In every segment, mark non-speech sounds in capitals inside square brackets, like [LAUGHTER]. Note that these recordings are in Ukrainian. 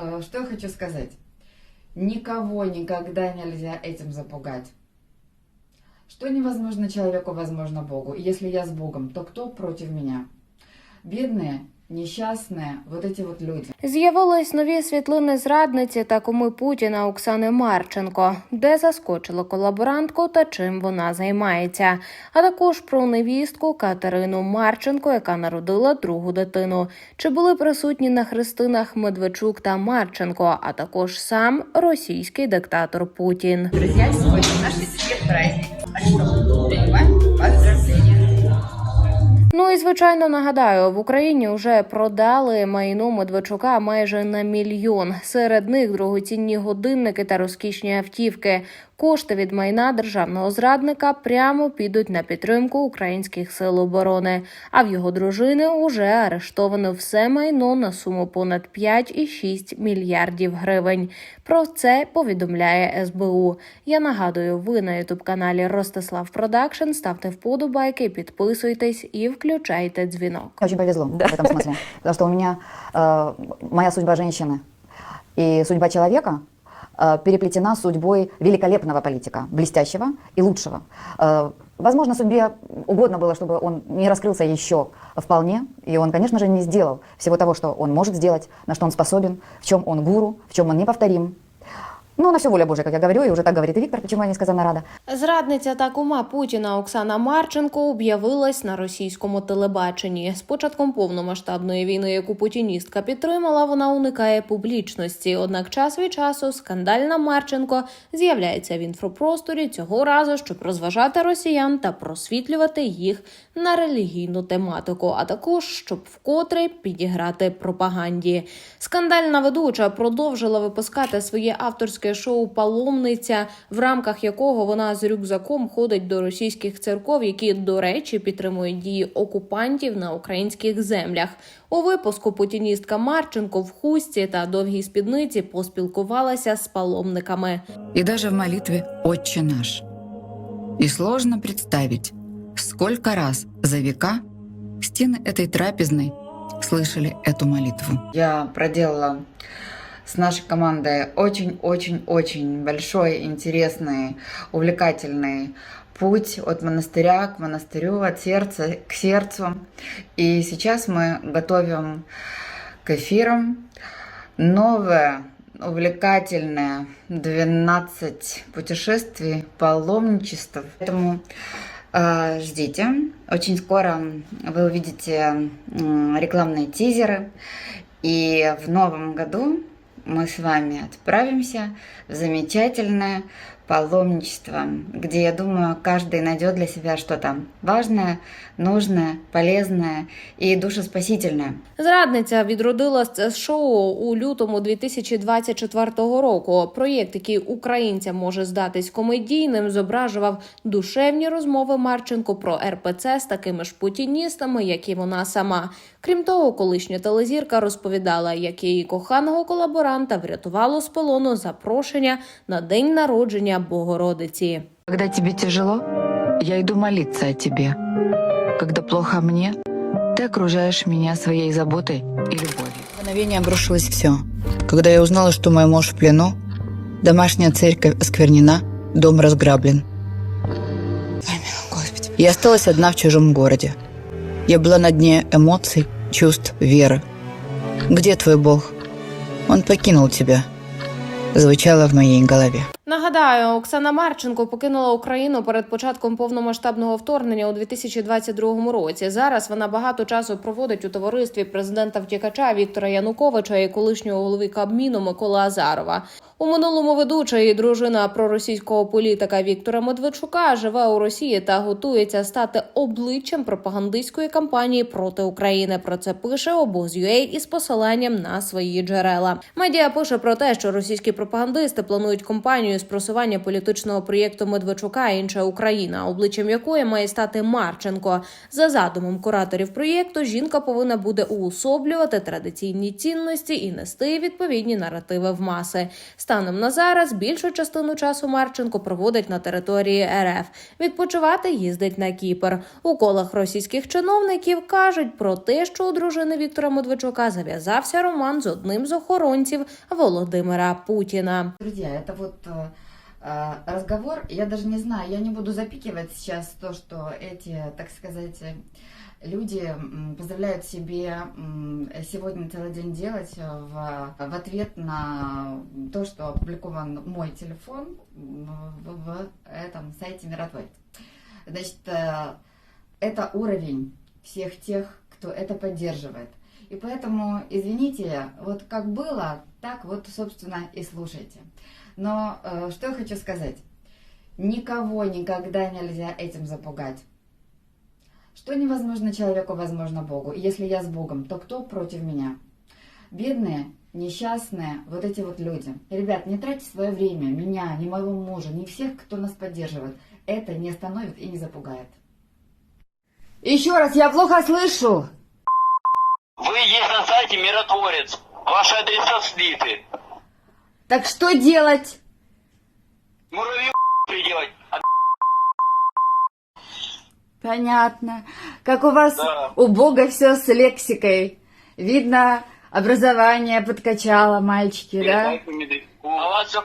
Э, Что я хочу сказать? Никого никогда нельзя этим запугать. Что невозможно человеку, возможно Богу. Если я с Богом, то кто против меня? Бедные, несчастные, вот эти вот люди. З'явились нові світлини зрадниці та куми Путіна Оксани Марченко, де заскочила колаборантку та чим вона займається. А також про невістку Катерину Марченко, яка народила другу дитину. Чи були присутні на хрестинах Медведчук та Марченко, а також сам російський диктатор Путін. Друзья, сегодня наш всех праздник. А поздравления. Ну і звичайно нагадаю, в Україні вже продали майно Медведчука майже на мільйон. Серед них дорогоцінні годинники та розкішні автівки. Кошти від майна державного зрадника прямо підуть на підтримку українських сил оборони. А в його дружини уже арештовано все майно на суму понад 5,6 мільярдів гривень. Про це повідомляє СБУ. Я нагадую, ви на ютуб каналі Ростислав Продакшн. Ставте вподобайки, підписуйтесь і включайте дзвінок. Мне очень повезло в этом смысле. Потому что у меня э, моя судьба женщины и судьба человека э, переплетена судьбой великолепного политика, блестящего и лучшего. Э, возможно, судьбе угодно было, чтобы он не раскрылся еще вполне, и он, конечно же, не сделал всего того, что он может сделать, на что он способен, в чем он гуру, в чем он неповторим. Но на все воля Божия, как я говорю, и уже так говорит и Виктор, почему я несказанно рада. Зрадниця та кума Путіна Оксана Марченко об'явилась на російському телебаченні. З початком повномасштабної війни, яку путіністка підтримала, вона уникає публічності. Однак час від часу скандальна Марченко з'являється в інфопросторі цього разу, щоб розважати росіян та просвітлювати їх на релігійну тематику, а також щоб вкотре підіграти пропаганді. Скандальна ведуча продовжила випускати своє авторське шоу Паломниця, в рамках якого вона з рюкзаком ходить до російських церков, які, до речі, підтримують дії окупантів на українських землях. У випуску путіністка Марченко в хустці та довгій спідниці поспілкувалася з паломниками. и даже в молитве «Отче наш». И сложно представить, сколько раз за века стены этой трапезной слышали эту молитву. Я проделала с нашей командой очень-очень-очень большой, интересный, увлекательный путь от монастыря к монастырю, от сердца к сердцу. И сейчас мы готовим к эфирам новое увлекательное 12 путешествий, паломничеств. Поэтому э, ждите. Очень скоро вы увидите м, рекламные тизеры. И в новом году мы с вами отправимся в замечательное паломничество, где, я думаю, каждый найдет для себя что-то важное, нужное, полезное и душеспасительное. Зрадниця відродила це шоу у лютому 2024 року. Проєкт, який українцям може здатись комедійним, зображував душевні розмови Марченко про РПЦ з такими ж путіністами, як і вона сама. Крім того, колишня телезірка розповідала, як її коханого колаборанта врятувало з полону запрошення на день народження Богородиці. Когда тебе тяжело, я иду молиться о тебе. Когда плохо мне, ты окружаешь меня своей заботой и любовью. В мгновение обрушилось все. Когда я узнала, что мой муж в плену, домашняя церковь осквернена, дом разграблен. Господи. Я осталась одна в чужом городе. Я была на дне эмоций, чувств, веры. Где твой Бог? Он покинул тебя. Звучало в моїй голові. Нагадаю, Оксана Марченко покинула Україну перед початком повномасштабного вторгнення у 2022 році. Зараз вона багато часу проводить у товаристві президента втікача Віктора Януковича і колишнього голови Кабміну Миколи Азарова. У минулому ведуча і дружина проросійського політика Віктора Медведчука живе у Росії та готується стати обличчям пропагандистської кампанії проти України. Про це пише обоз.ua із посиланням на свої джерела. Медіа пише про те, що російські пропагандисти планують кампанію з просування політичного проєкту Медведчука інша Україна, обличчям якої має стати Марченко. За задумом кураторів проєкту, жінка повинна буде уособлювати традиційні цінності і нести відповідні наративи в маси. Станом на зараз більшу частину часу Марченко проводить на території РФ. Відпочивати їздить на Кіпр. У колах російських чиновників кажуть про те, що у дружини Віктора Медведчука зав'язався роман з одним з охоронців Володимира Путіна. Друзья, это вот э, э, разговор, я даже не знаю, я не буду запикивать сейчас то, что эти, так сказать, люди позволяют себе сегодня целый день делать в, в ответ на то, что опубликован мой телефон в, в этом сайте Миротворец. Значит, э, это уровень всех тех, кто это поддерживает. И поэтому, извините, вот как было, так вот, собственно, и слушайте. Но э, что я хочу сказать? Никого никогда нельзя этим запугать. Что невозможно человеку, возможно Богу. И если я с Богом, то кто против меня? Бедные, несчастные, вот эти вот люди. Ребят, не тратьте свое время, меня, ни моего мужа, ни всех, кто нас поддерживает. Это не остановит и не запугает. Еще раз, я плохо слышу. Вы есть на сайте Миротворец. Ваши адреса слиты. Так что делать? Муравью приделать. А Понятно. Как у вас Да. у Бога все с лексикой. Видно, образование подкачало мальчики, да? А вас все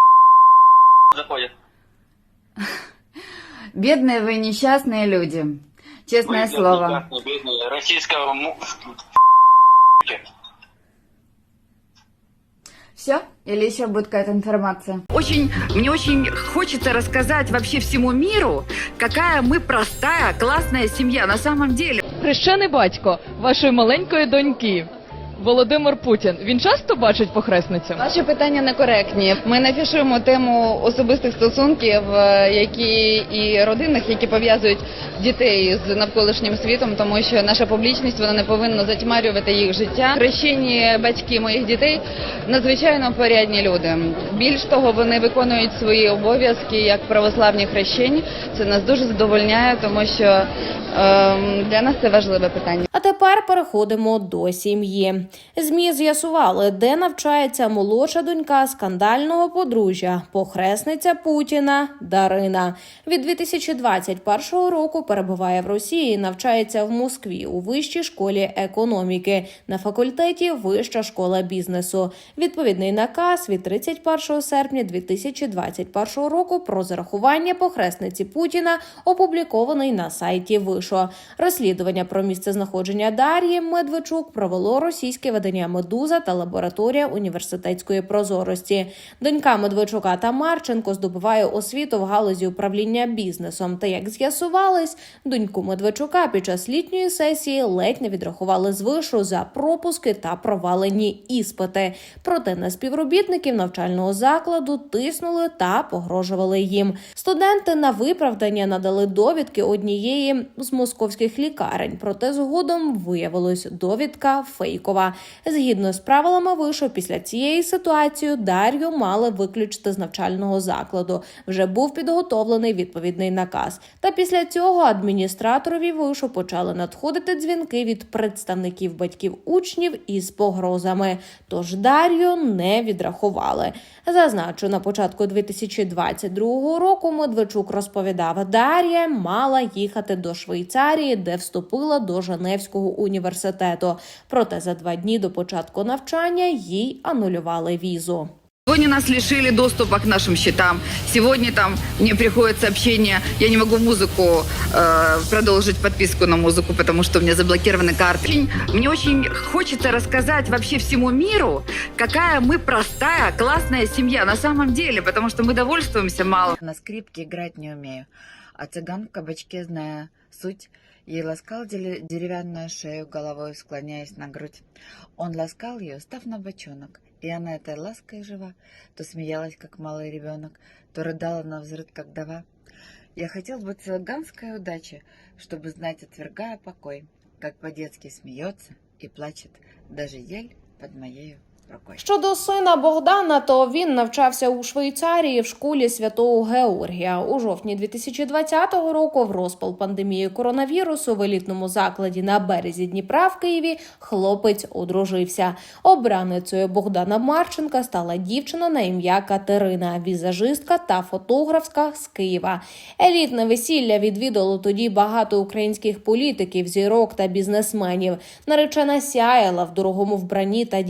[LAUGHS] заходят. Бедные вы несчастные люди. Честное Вы слово. несчастные, бедные, Российского Все? Или еще будет какая-то информация? Очень, мне очень хочется рассказать вообще всему миру, какая мы простая, классная семья на самом деле. Хрещений батько вашої маленької доньки Володимир Путін. Він часто бачить похресницю? Ваші питання некоректні. Ми не фішуємо тему особистих стосунків, е, які і родинних, які пов'язують дітей з навколишнім світом, тому що наша публічність вона не повинна затьмарювати їх життя. Хрещені батьки моїх дітей надзвичайно порядні люди. Більш того, вони виконують свої обов'язки як православні хрещені. Це нас дуже задовольняє, тому що ем, для нас це важливе питання. А тепер переходимо до сім'ї. Змі з'ясували, де навчається молодша донька скандального подружжя, похресниця Путіна Дарина. Від 2021 року перебуває в Росії, навчається в Москві у вищій школі економіки на факультеті Вища школа бізнесу. Відповідний наказ від 31 серпня 2021 року про зарахування похресниці Путіна опублікований на сайті Вишо. Розслідування про місце знаходження Дар'ї Медведчук провело російське видання Медуза та лабораторія університетської прозорості. Донька Медведчука та Марченко здобуває освіту в галузі управління бізнесом. Та як з'ясувалось, доньку Медведчука під час літньої сесії ледь не відрахували з вишу за пропуски та провалені іспити. Проте на співробітників навчального закладу тиснули та погрожували їм. Студенти на виправдання надали довідки однієї з московських лікарень. Проте згодом виявилось довідка фейкова. Згідно з правилами вишу, після цієї ситуації Дар'ю мали виключити з навчального закладу. Вже був підготовлений відповідний наказ. Та після цього адміністраторові вишу почали надходити дзвінки від представників батьків учнів із погрозами. Тож Дар'ю не відрахували. Зазначу, на початку 2022 року Медведчук розповідав, Дар'я мала їхати до Швейцарії, де вступила до Женевського університету. Проте за два дні до початку навчання їй анулювали візу. Сегодня нас лишили доступа к нашим счетам. Сегодня там мне приходит сообщение, я не могу музыку э, продолжить подписку на музыку, потому что у меня заблокированы карты. Очень- Мне очень хочется рассказать вообще всему миру, какая мы простая, классная семья на самом деле, потому что мы довольствуемся мало. На скрипке играть не умею, а цыган в кабачке, зная суть, ей ласкал деревянную шею головой, склоняясь на грудь. Он ласкал ее, став на бочонок, и она этой лаской жива, то смеялась, как малый ребенок, то рыдала на взрыв, как дова. Я хотел бы цыганской удачи, чтобы знать, отвергая покой, как по-детски смеется и плачет даже ель под моею. Щодо сина Богдана, то він навчався у Швейцарії в школі святого Георгія. У жовтні 2020 року, в розпал пандемії коронавірусу, в елітному закладі на березі Дніпра в Києві хлопець одружився. Обраницею Богдана Марченка стала дівчина на ім'я Катерина, візажистка та фотографська з Києва. Елітне весілля відвідало тоді багато українських політиків, зірок та бізнесменів. Наречена сяяла в дорогому вбранні та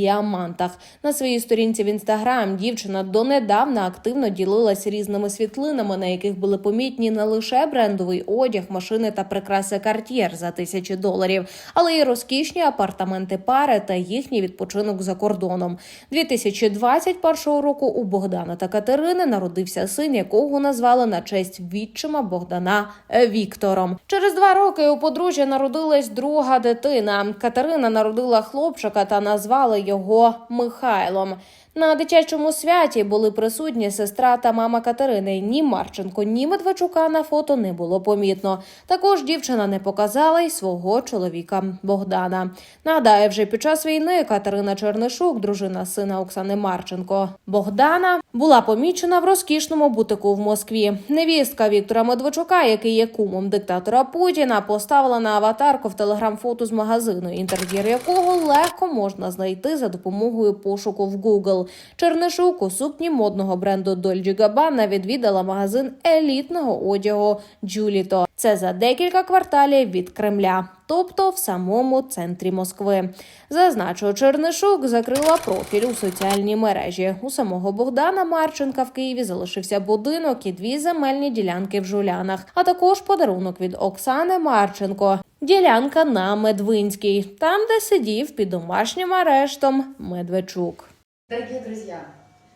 діамантах. На своїй сторінці в інстаграм дівчина донедавна активно ділилась різними світлинами, на яких були помітні не лише брендовий одяг, машини та прикраси Cartier за тисячі доларів, але й розкішні апартаменти пари та їхній відпочинок за кордоном. 2021 року у Богдана та Катерини народився син, якого назвали на честь відчима Богдана Віктором. Через два роки у подружжя народилась друга дитина. Катерина народила хлопчика та назвали його Михайлом. На дитячому святі були присутні сестра та мама Катерини. Ні Марченко, ні Медведчука на фото не було помітно. Також дівчина не показала й свого чоловіка Богдана. Нагадаю, вже під час війни Катерина Чернишук, дружина сина Оксани Марченко Богдана, була помічена в розкішному бутику в Москві. Невістка Віктора Медведчука, який є кумом диктатора Путіна, поставила на аватарку в телеграм фото з магазину, інтер'єр якого легко можна знайти за допомогою пошуку в Google. Чернишук у сукні модного бренду Dolce Gabbana відвідала магазин елітного одягу Джуліто. Це за декілька кварталів від Кремля, тобто в самому центрі Москви. Зазначу, Чернишук закрила профіль у соціальній мережі. У самого Богдана Марченка в Києві залишився будинок і дві земельні ділянки в Жулянах, а також подарунок від Оксани Марченко. Ділянка на Медвинській, там, де сидів під домашнім арештом Медведчук. Дорогие друзья,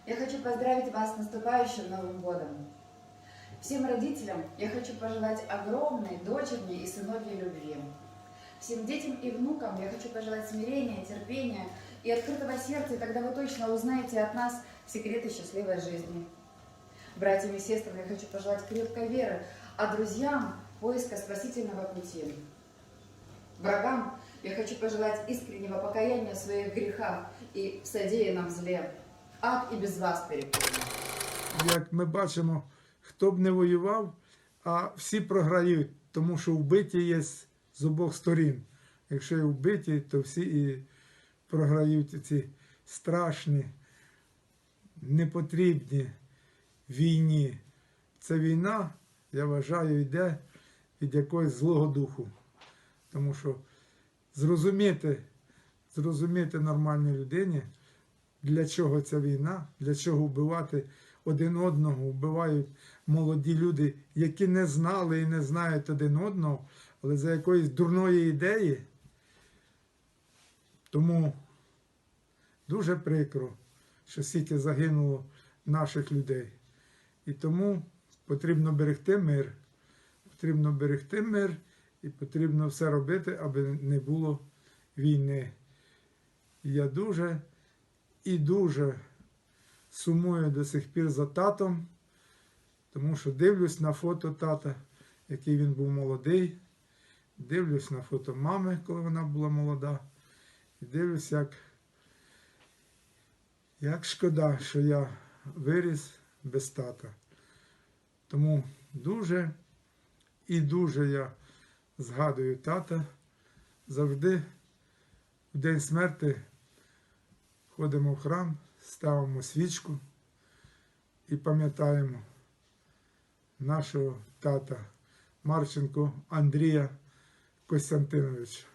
я хочу поздравить вас с наступающим Новым годом. Всем родителям я хочу пожелать огромной дочерней и сыновьей любви. Всем детям и внукам я хочу пожелать смирения, терпения и открытого сердца, и тогда вы точно узнаете от нас секреты счастливой жизни. Братьям и сестрам я хочу пожелать крепкой веры, а друзьям поиска спасительного пути. Врагам я хочу пожелать искреннего покаяния в своих грехах и в содеянном зле. Ад и без вас переполнен. як ми бачимо, хто б не воював, а всі програють, тому що вбиті є з обох сторін. Якщо є вбиті, то всі і програють ці страшні, непотрібні війні. Ця війна, я вважаю, йде від якогось злого духу. Тому що зрозуміти, зрозуміти нормальній людині, для чого ця війна, для чого вбивати один одного, вбивають молоді люди, які не знали і не знають один одного, але за якоїсь дурної ідеї. Тому дуже прикро, що стільки загинуло наших людей. І тому потрібно берегти мир. Потрібно берегти мир і потрібно все робити, аби не було війни. Я дуже і дуже сумую до сих пір за татом, тому що дивлюсь на фото тата, який він був молодий. Дивлюсь на фото мами, коли вона була молода. І дивлюсь, як, як шкода, що я виріс без тата. Тому дуже і дуже я згадую тата. Завжди в день смерти ходимо в храм, ставимо свічку і пам'ятаємо нашого тата Марченко Андрія Костянтиновича.